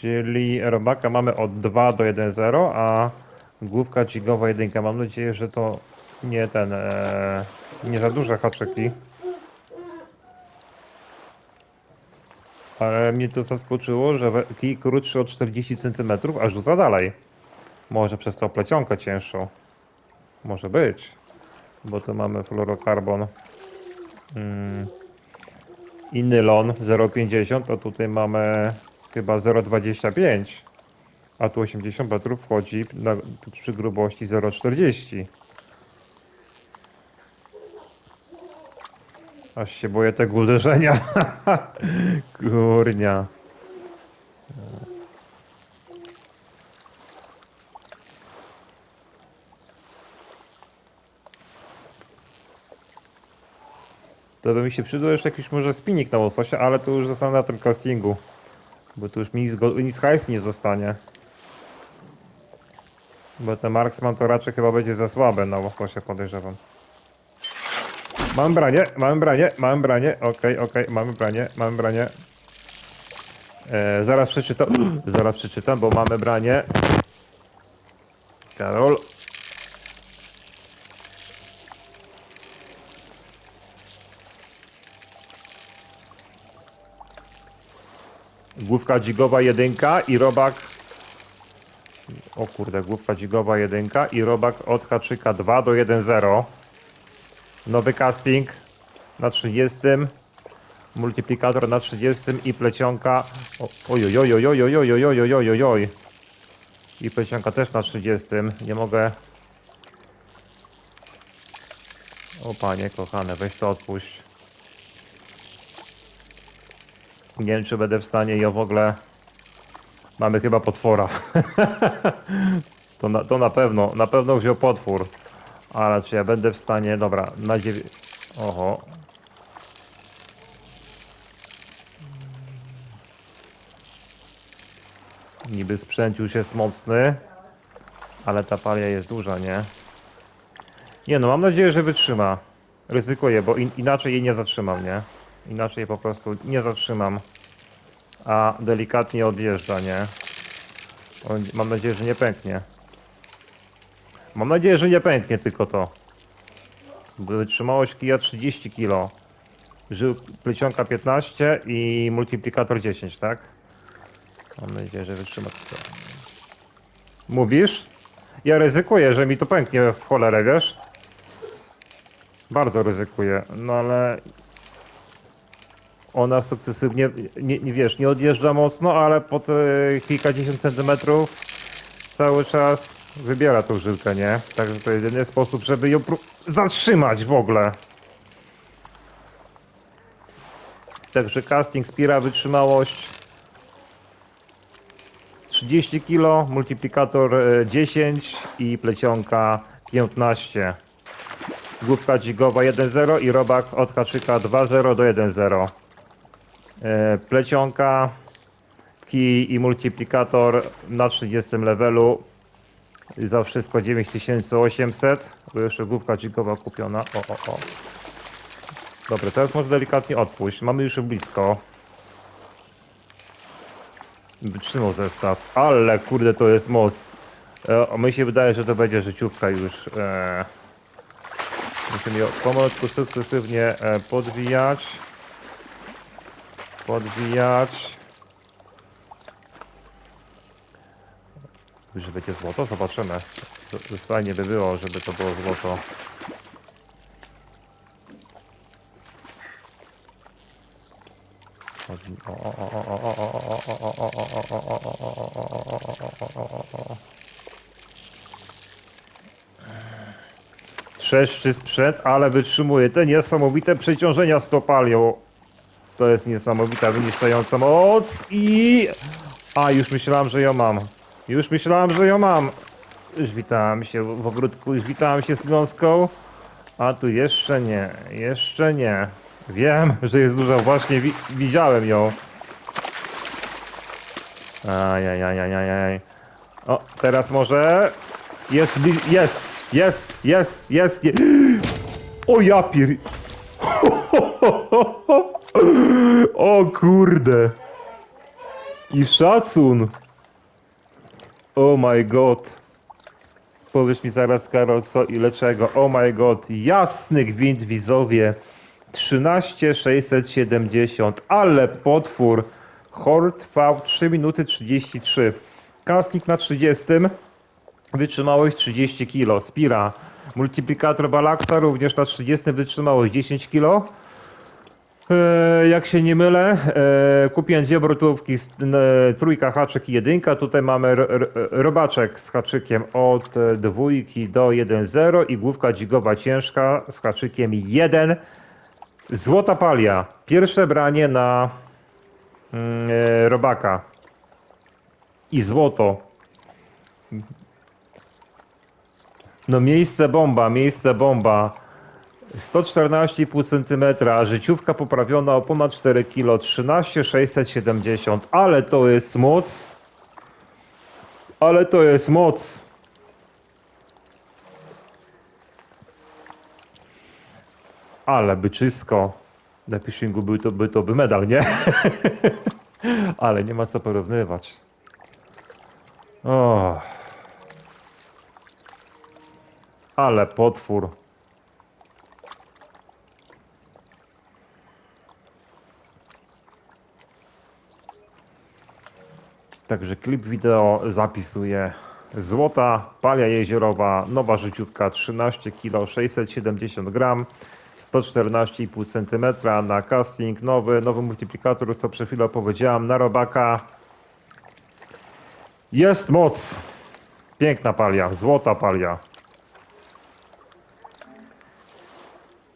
Czyli robaka mamy od 2 do 1.0, a główka dźwigowa 1. Mam nadzieję, że to nie ten, e, nie za duże haczyki. Ale mnie to zaskoczyło, że kij krótszy o 40 cm, a rzuca dalej. Może przez tą plecionkę cięższą. Może być. Bo tu mamy fluorokarbon. Mm. I nylon 0,50, a tutaj mamy chyba 0,25. A tu 80 metrów wchodzi na, przy grubości 0,40. Aż się boję tego uderzenia. Kurnia. To by mi się przydał jeszcze jakiś może spinnik na łososia, ale to już zostanę na tym castingu. Bo tu już mi nic, nic hajsu nie zostanie. Bo ten Marksman to raczej chyba będzie za słabe na łososie podejrzewam. Mam branie, mam branie, mam branie, okej, okej, mamy branie, mamy branie. E, zaraz przeczytam, zaraz przeczytam, bo mamy branie. Karol. Główka dzigowa jedynka i robak. O kurde, główka dzigowa jedynka i robak od haczyka 2 do 1-0. Nowy casting na 30. Multiplikator na 30 i plecionka. o- Ojojojojojojojojojojojoj. I plecionka też na 30. Nie mogę. O panie kochane, weź to odpuść. Nie wiem, czy będę w stanie ją w ogóle. Mamy chyba potwora. to, na, to na pewno, na pewno wziął potwór. Ale czy ja będę w stanie. Dobra, na dziewię... Oho. Niby sprzęt już jest mocny, ale ta palia jest duża, nie? Nie no, mam nadzieję, że wytrzyma. Ryzykuję, bo in, inaczej jej nie zatrzymam, nie? Inaczej po prostu nie zatrzymam. A delikatnie odjeżdża, nie? Mam nadzieję, że nie pęknie. Mam nadzieję, że nie pęknie tylko to. Wytrzymałość kija 30 kg. Żył plecionka 15 i multiplikator 10, tak? Mam nadzieję, że wytrzyma to. Mówisz? Ja ryzykuję, że mi to pęknie w cholerę, wiesz? Bardzo ryzykuję, no ale ona sukcesywnie, nie, nie wiesz, nie odjeżdża mocno, ale po kilkadziesiąt centymetrów cały czas wybiera tą żyłkę, nie? Także to jest jedyny sposób, żeby ją zatrzymać w ogóle. Także casting Spira wytrzymałość 30 kg, multiplikator e, 10 i plecionka 15. Główka dźwigowa 1.0 i robak od haczyka 2.0 do 1.0. E, Plecionka, kij i multiplikator na 30 levelu. Za wszystko 9800. Bo jeszcze główka dźwigowa kupiona. O, o, o. Dobra, teraz może delikatnie odpuść. Mamy już blisko. Wytrzymał zestaw. Ale kurde, to jest moc. E, mi się wydaje, że to będzie życiówka już. E, musimy ją pomalutku sukcesywnie e, podwijać. Podwijać. Że będzie złoto? Zobaczymy. Fajnie by było, żeby to było złoto. Trzeszczy sprzęt, ale wytrzymuje te niesamowite przeciążenia stopalią. To jest niesamowita, wyniszczająca moc i... A, już myślałem, że ją mam. Już myślałem, że ją mam. Już witałem się w ogródku, już witałem się z gąską. A tu jeszcze nie, jeszcze nie. Wiem, że jest duża, właśnie wi widziałem ją. Ajajajajajaj. O, teraz może... Jest, jest, jest, jest, jest, jest. O ja pier... O kurde. I szacun! Oh my god. Powiesz mi zaraz, Karol, co ile czego. Oh my god. Jasny gwint widzowie. 13670. Ale potwór. Hort trwał 3 minuty 33. Kasnik na 30. Wytrzymałość 30 kg. Spira. Multiplikator Balaksa również na 30 wytrzymałość 10 kg. E, Jak się nie mylę, e, kupiłem dwie brutówki, e, trójka haczyk i jedynka. Tutaj mamy robaczek z haczykiem od dwójki do 1.0 i główka dźwigowa ciężka z haczykiem 1. Złota palia. Pierwsze branie na mm, robaka. I złoto. No miejsce bomba, miejsce bomba. 114,5 cm, życiówka poprawiona o ponad 4 kg, 13,670, ale to jest moc. Ale to jest moc. Ale byczysko. Na fishingu był to, by to by medal, nie? ale nie ma co porównywać. O. Ale potwór. Także klip wideo zapisuje Złota Palia Jeziorowa, nowa życiówka 13 kg 670 gram 114,5 cm na casting, nowy, nowy multiplikator, co przed chwilą powiedziałem, na robaka. Jest moc! Piękna palia, złota palia.